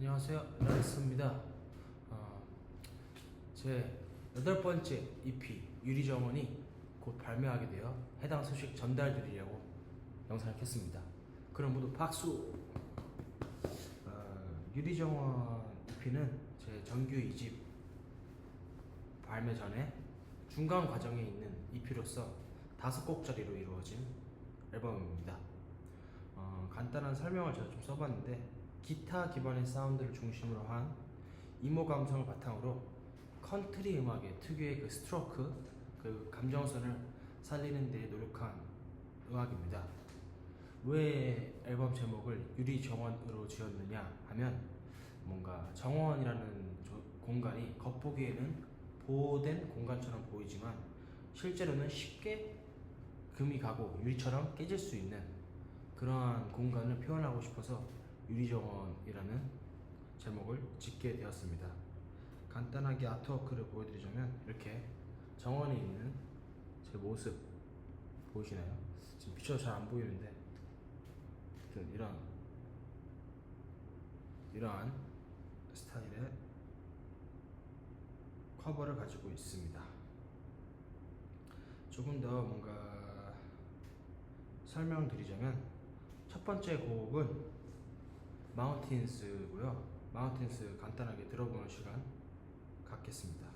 안녕하세요. 라이스입니다. 어, 제 여덟 번째 EP 유리정원이 곧 발매하게 되어 해당 소식 전달드리려고 영상을 켰습니다. 그럼 모두 박수! 어, 유리정원 EP는 제 정규 2집 발매 전에 중간 과정에 있는 EP로서 다섯 곡짜리로 이루어진 앨범입니다. 어, 간단한 설명을 제가 좀 써봤는데 기타 기반의 사운드를 중심으로 한 이모 감성을 바탕으로 컨트리 음악의 특유의 그 스트로크, 그 감정선을 살리는 데 노력한 음악입니다. 왜 앨범 제목을 유리 정원으로 지었느냐 하면 뭔가 정원이라는 조- 공간이 겉보기에는 보호된 공간처럼 보이지만 실제로는 쉽게 금이 가고 유리처럼 깨질 수 있는 그러한 공간을 표현하고 싶어서 유리정원이라는 제목을 짓게 되었습니다. 간단하게 아트워크를 보여드리자면 이렇게 정원에 있는 제 모습 보이시나요? 지금 비춰서 잘안 보이는데 이런 이러한 스타일의 커버를 가지고 있습니다. 조금 더 뭔가 설명드리자면 첫 번째 곡은 마운틴스고요. 마운틴스 간단하게 들어보는 시간 갖겠습니다.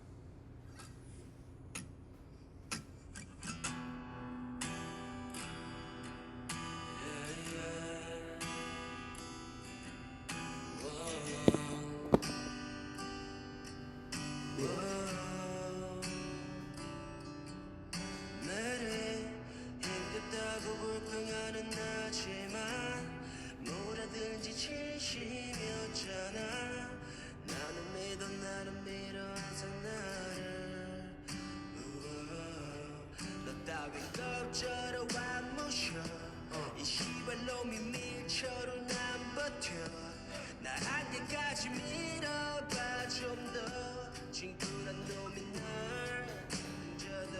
불평하는 나지만 진심이었잖아. 나는 믿어 나는 믿어 항상 나를 우와. 너 따윈 겁저러 안 무셔. 이 시발 놈이 밀처럼 안 버텨. 나 한계까지 밀어봐 좀 더. 친구란 놈이 날 흔져도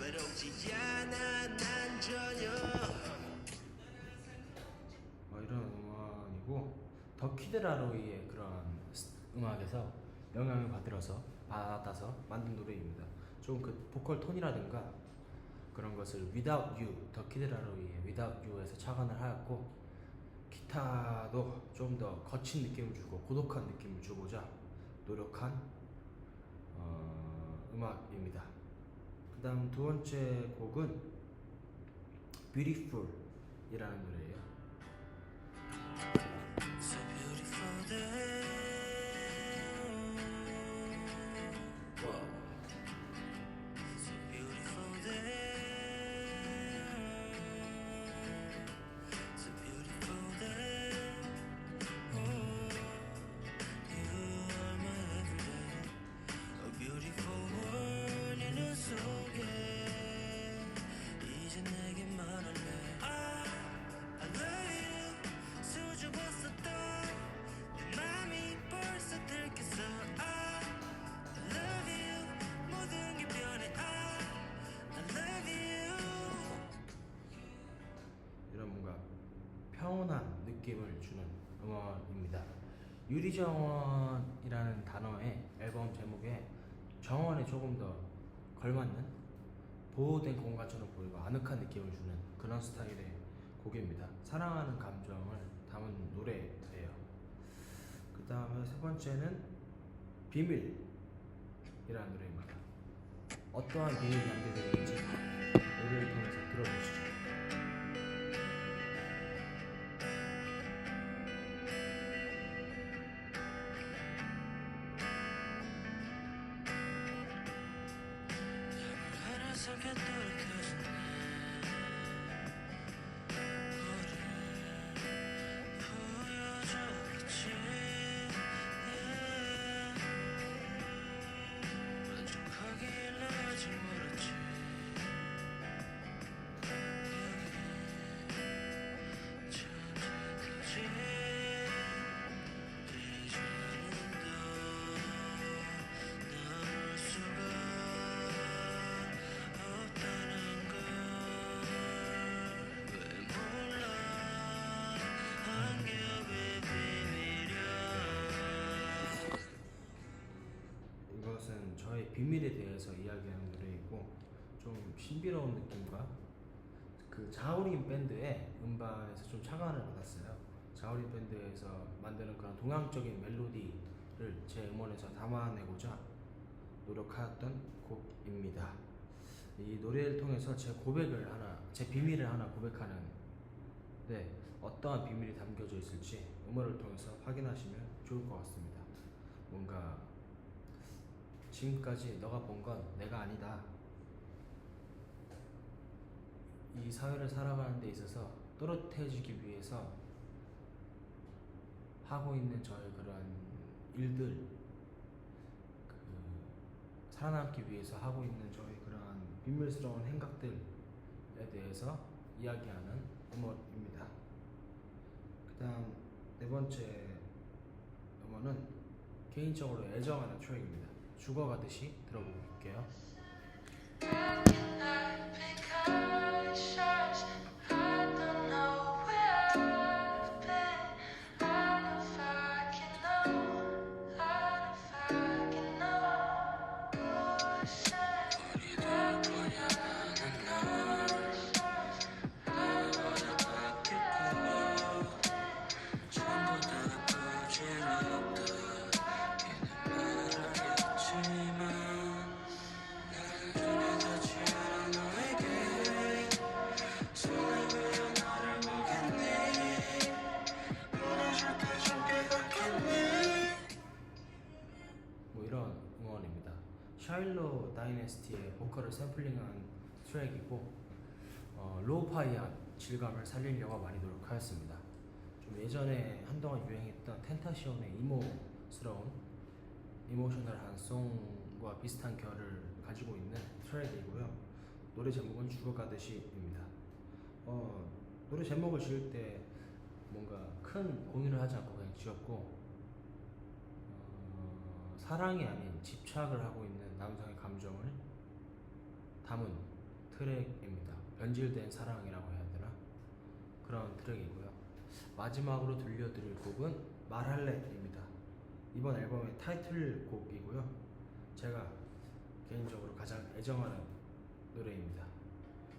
외롭지 않아 난 전혀 더 키드라로이의 그런 스- 음악에서 영향을 받들어서 받아서 만든 노래입니다. 좀 그 보컬 톤이라든가 그런 것을 Without You, 더 키드라로이의 Without You에서 착안을 하였고 기타도 좀 더 거친 느낌을 주고 고독한 느낌을 주고자 노력한 어, 음악입니다. 그 다음 두 번째 곡은 Beautiful이라는 노래예요. there. 느낌을 주는 음악입니다. 유리정원이라는 단어의 앨범 제목에 정원에 조금 더 걸맞는 보호된 공간처럼 보이고 아늑한 느낌을 주는 그런 스타일의 곡입니다. 사랑하는 감정을 담은 노래예요. 그 다음에 세 번째는 비밀이라는 노래입니다. 어떠한 비밀이 담겨져 있는지 노래를 통해서 하나 좀 신비로운 느낌과 그 자우림 밴드의 음반에서 좀 착안을 받았어요. 자우림 밴드에서 만드는 그런 동양적인 멜로디를 제 음원에서 담아내고자 노력하였던 곡입니다. 이 노래를 통해서 제 고백을 하나, 제 비밀을 하나 고백하는 네, 어떠한 비밀이 담겨져 있을지 음원을 통해서 확인하시면 좋을 것 같습니다. 뭔가 지금까지 너가 본 건 내가 아니다. 이 사회를 살아가는 데 있어서 또렷해지기 위해서 하고 있는 저의 그런 일들, 그 살아남기 위해서 하고 있는 저의 그러한 비밀스러운 행각들에 대해서 이야기하는 음원입니다. 그다음 네 번째 음원은 개인적으로 애정하는 트랙입니다. 죽어가듯이 들어볼게요. 샤일로 다이내스티의 보컬을 샘플링한 트랙이고 어, 로우파이한 질감을 살리려고 많이 노력하였습니다. 좀 예전에 한동안 유행했던 텐타시온의 이모스러운 이모셔널한 송과 비슷한 결을 가지고 있는 트랙이고요. 노래 제목은 죽어가듯이입니다. 어, 노래 제목을 지을 때 뭔가 큰 고민을 하지 않고 그냥 지었고 어, 사랑이 아닌 집착을 하고 있는 남성의 감정을 담은 트랙입니다. 변질된 사랑이라고 해야 되나? 그런 트랙이고요. 마지막으로 들려드릴 곡은 말할래입니다. 이번 앨범의 타이틀곡이고요. 제가 개인적으로 가장 애정하는 노래입니다.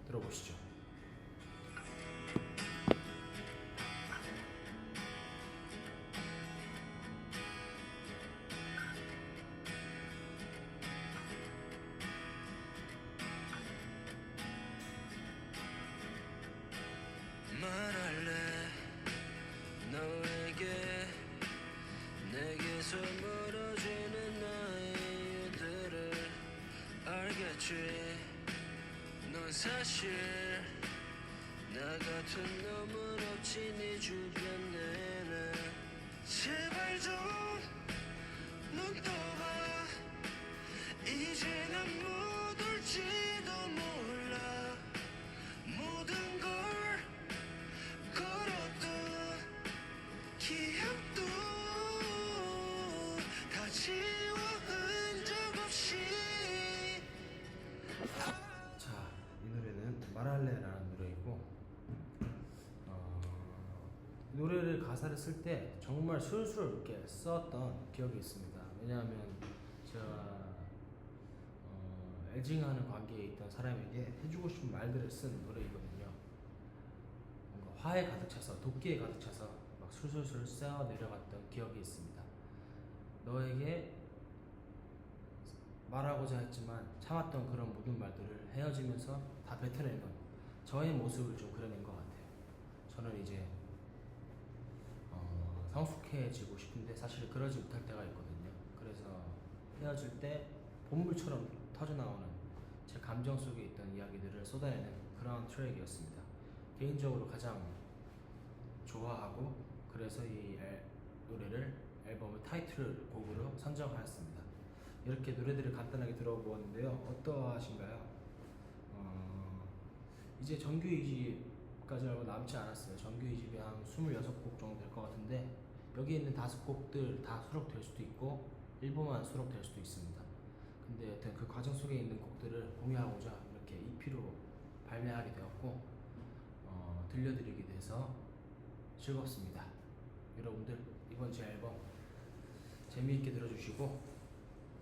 들어보시죠. 사실 나 같은 놈은 없지 네 주변에는 제발 좀눈 떠 가사를 쓸 때 정말 술술하게 썼던 기억이 있습니다. 왜냐하면 제가 어, 애증하는 관계에 있던 사람에게 해주고 싶은 말들을 쓴 노래이거든요. 뭔가 화에 가득 차서 도끼에 가득 차서 막 술술술 쌓아 내려갔던 기억이 있습니다. 너에게 말하고자 했지만 참았던 그런 모든 말들을 헤어지면서 다 뱉어내는 저의 모습을 좀 그려낸 것 같아요. 저는 이제 어, 성숙해지고 싶은데 사실 그러지 못할 때가 있거든요. 그래서 헤어질 때 본물처럼 터져나오는 제 감정 속에 있던 이야기들을 쏟아내는 그런 트랙이었습니다. 개인적으로 가장 좋아하고 그래서 이 앨- 노래를 앨범의 타이틀 곡으로 선정하였습니다. 이렇게 노래들을 간단하게 들어보았는데요. 어떠하신가요? 어, 이제 정규 2집까지 얼마 남지 않았어요. 정규 2집이 한 26곡 정도 될 것 같은데 여기 있는 다섯 곡들 다 수록될 수도 있고 일부만 수록될 수도 있습니다. 근데 여튼 그 과정 속에 있는 곡들을 공유하고자 이렇게 EP로 발매하게 되었고 어, 들려드리게 돼서 즐겁습니다. 여러분들 이번 제 앨범 재미있게 들어주시고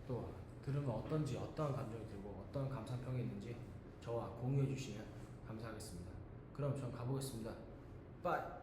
또 들으면 어떤지 어떠한 감정이 들고 어떠한 감상평이 있는지 저와 공유해 주시면 감사하겠습니다. 그럼 전 가보겠습니다. 빠이.